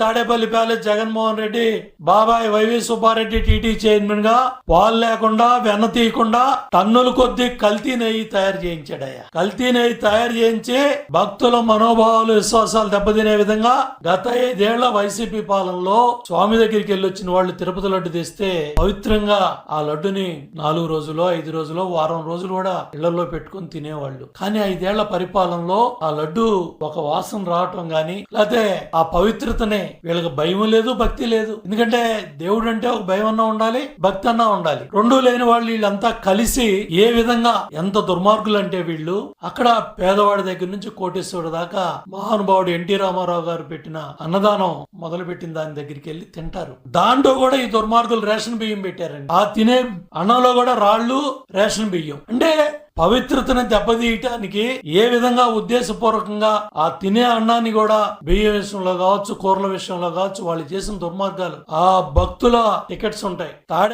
Tadepalli palace Jaganmohan Reddy బాబాయ్ YV Subbareddy TT చైర్మన్గా వాళ్ళు లేకుండా వెన్న తీయకుండా టన్నుల కొద్ది కల్తీ నెయ్యి తయారు చేయించాడయ్యా. కల్తీ నెయ్యి తయారు చేయించి భక్తుల మనోభావాలు విశ్వాసాలు దెబ్బతినే విధంగా గత ఐదేళ్ళ వైసీపీ పాలనలో స్వామి దగ్గరికి వెళ్ళి వచ్చిన వాళ్ళు తిరుపతి లడ్డు తెస్తే పవిత్రంగా ఆ లడ్డుని నాలుగు రోజులు ఐదు రోజులు వారం రోజులు కూడా ఇళ్ళలో పెట్టుకుని తినేవాళ్ళు. కానీ ఐదేళ్ళ పరిపాలనలో ఆ లడ్డు ఒక వాసన రావటం గాని లేకపోతే ఆ పవిత్రతనే వీళ్ళకి భయం లేదు భక్తి లేదు. ఎందుకంటే దేవుడు అంటే ఒక భయం అన్నా ఉండాలి భక్తి అన్నా ఉండాలి. రెండు లేని వాళ్ళు వీళ్ళంతా కలిసి ఏ విధంగా ఎంత దుర్మార్గులు అంటే వీళ్ళు అక్కడ పేదవాడి దగ్గర నుంచి కోటేశ్వరుడు దాకా మహానుభావుడు ఎన్టీ రామారావు గారు పెట్టిన అన్నదానం మొదలు పెట్టిన దాని దగ్గరికి వెళ్ళి తింటారు. దాంట్లో కూడా ఈ దుర్మార్గులు రేషన్ బియ్యం పెట్టారండి. ఆ తినే అన్నంలో కూడా రాళ్ళు రేషన్ బియ్యం. అంటే పవిత్రతను దెబ్బతీయటానికి ఏ విధంగా ఉద్దేశపూర్వకంగా ఆ తినే అన్నాన్ని కూడా బియ్యం విషయంలో కావచ్చు కూరల విషయంలో కావచ్చు వాళ్ళు చేసిన దుర్మార్గాలు ఆ భక్తుల టికెట్స్ ఉంటాయి. తాడే